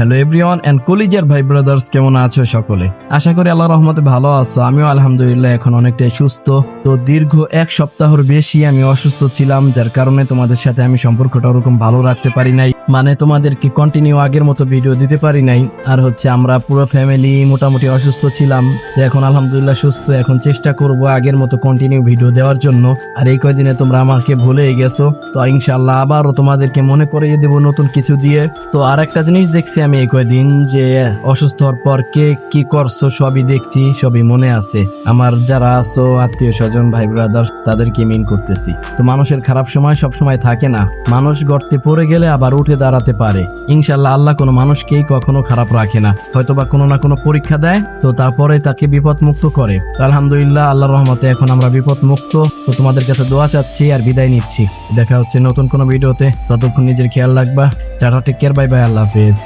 Hello everyone and কলিজার ভাই brothers কেমন আছো সকলে? আশা করি আল্লাহ রহমতে ভালো আছো। আমিও আলহামদুলিল্লাহ এখন অনেকটাই সুস্থ। তো দীর্ঘ এক সপ্তাহর বেশি আমি অসুস্থ ছিলাম, যার কারণে তোমাদের সাথে আমি সম্পর্কটা ওরকম ভালো রাখতে পারি নাই। মানে তোমাদেরকে কন্টিনিউ আগের মতো ভিডিও দিতে পারি নাই। আর হচ্ছে আমরা পুরো ফ্যামিলি মোটামুটি অসুস্থ ছিলাম। এখন আলহামদুলিল্লাহ সুস্থ, এখন চেষ্টা করব আগের মতো কন্টিনিউ ভিডিও দেওয়ার জন্য। আর এই কয়দিনে তোমরা আমাকে ভুলে গেছো। তো ইনশাল্লাহ আবারও তোমাদেরকে মনে করিয়ে দেবো নতুন কিছু দিয়ে। তো আর একটা জিনিস দেখছি আমি এই কয়দিন, যে অসুস্থ হওয়ার পর কে কি করছ সবই দেখছি, সবই মনে আছে। আমার যারা আছো, আত্মীয় স্বজন, ভাই ব্রাদার তাদেরকে মিন করতেছি। তো মানুষের খারাপ সময় সব সময় থাকে না। মানুষ গর্তে পড়ে গেলে আবার উঠে দাঁড়াতে পারে। ইনশাল্লাহ আল্লাহ কোনো মানুষকেই কখনো খারাপ রাখে না। হয়তোবা কোনো না কোনো পরীক্ষা দেয়, তো তারপরে তাকে বিপদ মুক্ত করে আলহামদুলিল্লাহ আল্লাহ রহমতে এখন আমরা বিপদ মুক্ত তো তোমাদের কাছে দোয়া চাচ্ছি আর বিদায় নিচ্ছি। দেখা হচ্ছে নতুন কোনো ভিডিওতে। ততক্ষণ নিজের খেয়াল রাখবা। Tata take care bye bye আল্লাহ হাফেজ।